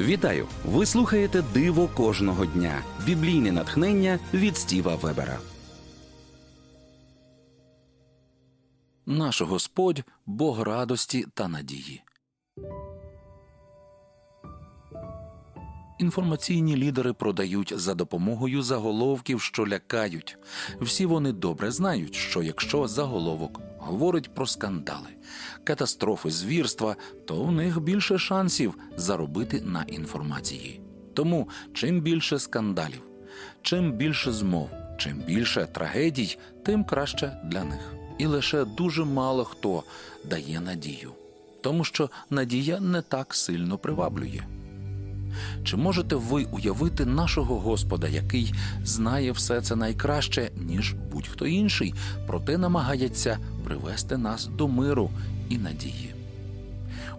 Вітаю! Ви слухаєте Диво кожного дня. Біблійне натхнення від Стіва Вебера. Наш Господь Бог радості та надії. Інформаційні лідери продають за допомогою заголовків, що лякають. Всі вони добре знають, що якщо заголовок говорить про скандали, катастрофи, звірства, то у них більше шансів заробити на інформації. Тому чим більше скандалів, чим більше змов, чим більше трагедій, тим краще для них. І лише дуже мало хто дає надію, тому що надія не так сильно приваблює. Чи можете ви уявити нашого Господа, який знає все це найкраще, ніж будь-хто інший, проте намагається привести нас до миру і надії?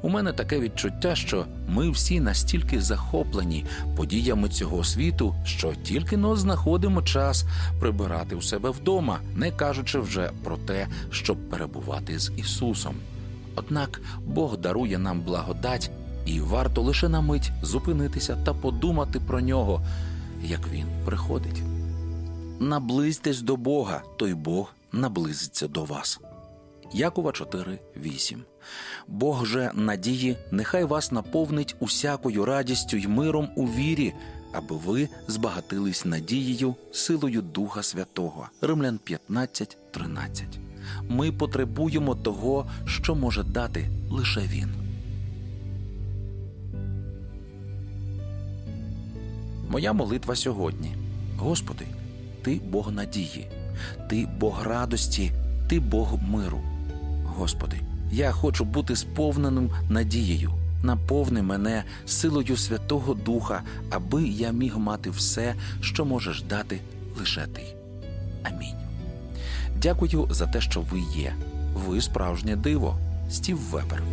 У мене таке відчуття, що ми всі настільки захоплені подіями цього світу, що тільки но знаходимо час прибирати у себе вдома, не кажучи вже про те, щоб перебувати з Ісусом. Однак Бог дарує нам благодать, і варто лише на мить зупинитися та подумати про нього, як він приходить. Наблизьтесь до Бога, то й Бог наблизиться до вас. Якова 4.8 Бог же надії, нехай вас наповнить усякою радістю й миром у вірі, аби ви збагатились надією, силою Духа Святого. Римлян 15.13 Ми потребуємо того, що може дати лише Він. Моя молитва сьогодні. Господи, Ти Бог надії, Ти Бог радості, Ти Бог миру. Господи, я хочу бути сповненим надією. Наповни мене силою Святого Духа, аби я міг мати все, що можеш дати лише ти. Амінь. Дякую за те, що ви є. Ви справжнє диво. Стів Вебер.